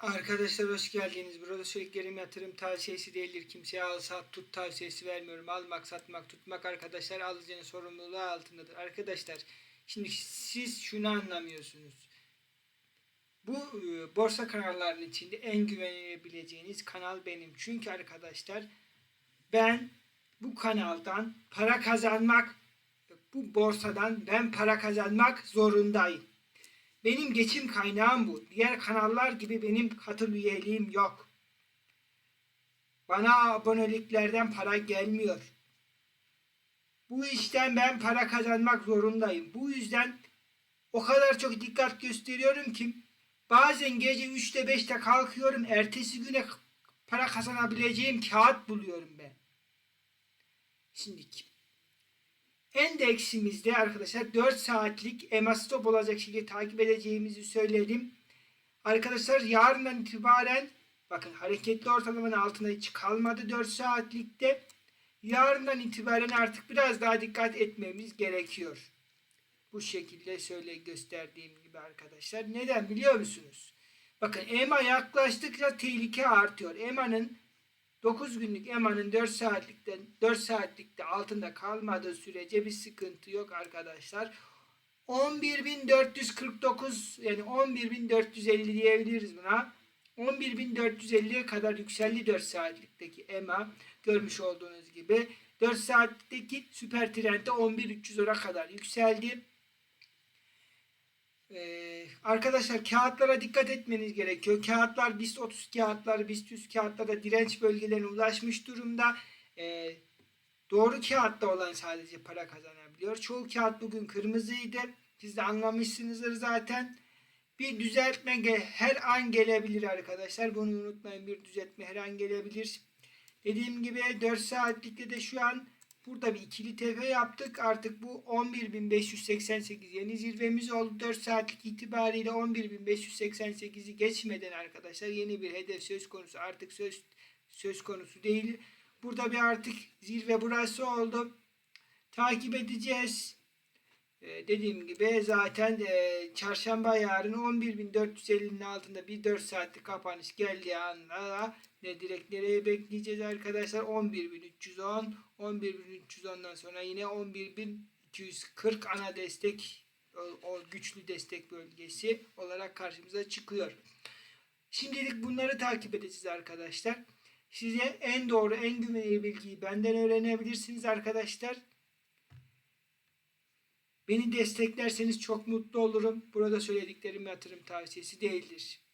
Arkadaşlar hoş geldiniz. Burada söylediklerim yatırım tavsiyesi değildir. Kimseye al sat tut tavsiyesi vermiyorum. Almak satmak tutmak arkadaşlar alıcının sorumluluğu altındadır. Arkadaşlar şimdi siz şunu anlamıyorsunuz. Bu e, borsa kanallarının içinde en güvenebileceğiniz kanal benim. Çünkü arkadaşlar ben bu kanaldan para kazanmak bu borsadan ben para kazanmak zorundayım. Benim geçim kaynağım bu. Diğer kanallar gibi benim katıl üyeliğim yok. Bana aboneliklerden para gelmiyor. Bu işten ben para kazanmak zorundayım. Bu yüzden o kadar çok dikkat gösteriyorum ki bazen gece 3'te 5'te kalkıyorum. Ertesi güne para kazanabileceğim kağıt buluyorum ben. Şimdi Endeksimizde arkadaşlar 4 saatlik EMA stop olacak şekilde takip edeceğimizi söyledim. Arkadaşlar yarından itibaren bakın hareketli ortalamanın altına hiç kalmadı 4 saatlikte. Yarından itibaren artık biraz daha dikkat etmemiz gerekiyor. Bu şekilde söyle gösterdiğim gibi arkadaşlar. Neden biliyor musunuz? Bakın EMA yaklaştıkça tehlike artıyor. EMA'nın 9 günlük EMA'nın 4 saatlikten 4 saatlikte altında kalmadığı sürece bir sıkıntı yok arkadaşlar. 11.449 yani 11.450 diyebiliriz buna. 11.450'ye kadar yükseldi 4 saatlikteki EMA görmüş olduğunuz gibi. 4 saatlikteki süper trendde 11.310'a kadar yükseldi. Ee, arkadaşlar kağıtlara dikkat etmeniz gerekiyor. Kağıtlar BIST 30 kağıtları, BIST 100 kağıtlara direnç bölgelerine ulaşmış durumda. Ee, doğru kağıtta olan sadece para kazanabiliyor. Çoğu kağıt bugün kırmızıydı. Siz de anlamışsınızdır zaten. Bir düzeltme her an gelebilir arkadaşlar. Bunu unutmayın. Bir düzeltme her an gelebilir. Dediğim gibi 4 saatlikte de şu an Burada bir ikili tepe yaptık. Artık bu 11.588 yeni zirvemiz oldu. 4 saatlik itibariyle 11.588'i geçmeden arkadaşlar yeni bir hedef söz konusu. Artık söz söz konusu değil. Burada bir artık zirve burası oldu. Takip edeceğiz. Ee, dediğim gibi zaten e, çarşamba yarın 11.450'nin altında bir 4 saatlik kapanış geldiği anda ne direkt nereye bekleyeceğiz arkadaşlar 11.310 11.310'dan sonra yine 11.240 ana destek o, o güçlü destek bölgesi olarak karşımıza çıkıyor. Şimdilik bunları takip edeceğiz arkadaşlar. Size en doğru en güvenilir bilgiyi benden öğrenebilirsiniz arkadaşlar. Beni desteklerseniz çok mutlu olurum. Burada söylediklerim yatırım tavsiyesi değildir.